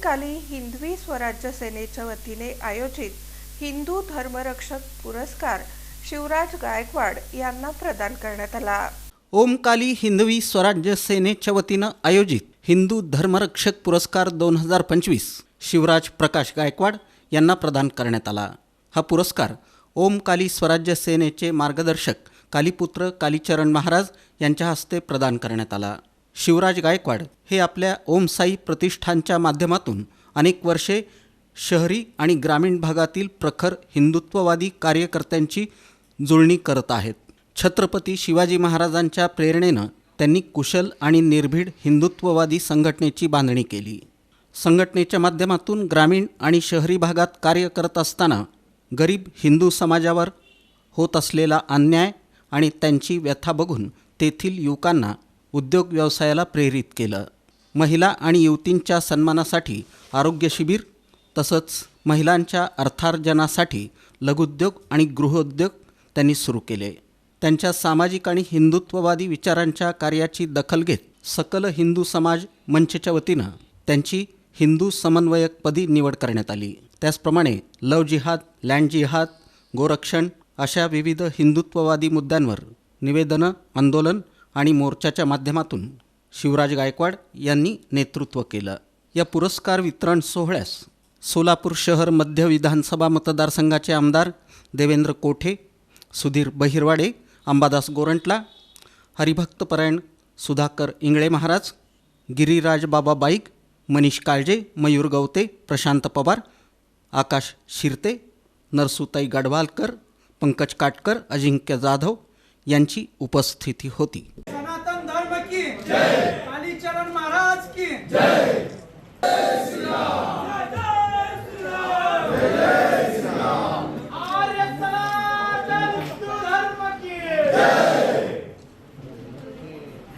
ओमकाली हिंदवी स्वराज्य सेनेच्या वतीने आयोजित हिंदू धर्मरक्षक पुरस्कार शिवराज गायकवाड यांना प्रदान करण्यात आला. ओमकाली हिंदवी स्वराज्य सेनेच्या वतीनं आयोजित हिंदू धर्मरक्षक पुरस्कार दोन हजार पंचवीस शिवराज प्रकाश गायकवाड यांना प्रदान करण्यात आला. हा पुरस्कार ओमकाली स्वराज्य सेनेचे मार्गदर्शक कालीपुत्र कालीचरण महाराज यांच्या हस्ते प्रदान करण्यात आला. शिवराज गायकवाड हे आपल्या ओमसाई प्रतिष्ठानच्या माध्यमातून अनेक वर्षे शहरी आणि ग्रामीण भागातील प्रखर हिंदुत्ववादी कार्यकर्त्यांची जुळणी करत आहेत. छत्रपती शिवाजी महाराजांच्या प्रेरणेनं त्यांनी कुशल आणि निर्भीड हिंदुत्ववादी संघटनेची बांधणी केली. संघटनेच्या माध्यमातून ग्रामीण आणि शहरी भागात कार्य करत असताना गरीब हिंदू समाजावर होत असलेला अन्याय आणि त्यांची व्यथा बघून तेथील युवकांना उद्योग व्यवसायाला प्रेरित केलं. महिला आणि युवतींच्या सन्मानासाठी आरोग्य शिबिर तसंच महिलांच्या अर्थार्जनासाठी लघुउद्योग आणि गृहोद्योग त्यांनी सुरू केले. त्यांच्या सामाजिक आणि हिंदुत्ववादी विचारांच्या कार्याची दखल घेत सकल हिंदू समाज मंचच्या वतीनं त्यांची हिंदू समन्वयकपदी निवड करण्यात आली. त्याचप्रमाणे लव जिहाद लँड जिहाद गोरक्षण अशा विविध हिंदुत्ववादी मुद्द्यांवर निवेदनं आंदोलन आणि मोर्चाच्या माध्यमातून शिवराज गायकवाड यांनी नेतृत्व केलं. या पुरस्कार वितरण सोहळ्यास सोलापूर शहर मध्य विधानसभा मतदारसंघाचे आमदार देवेंद्र कोठे सुधीर बहिरवाडे अंबादास गोरंटला हरिभक्तपरायण सुधाकर इंगळे महाराज गिरीराज बाबा बाईक मनीष काळजे मयूर गवते प्रशांत पवार आकाश शिरते नरसुताई गडवालकर पंकज काटकर अजिंक्य जाधव यांची उपस्थिती होती. सनातन धर्म की जय. महाराज की जय.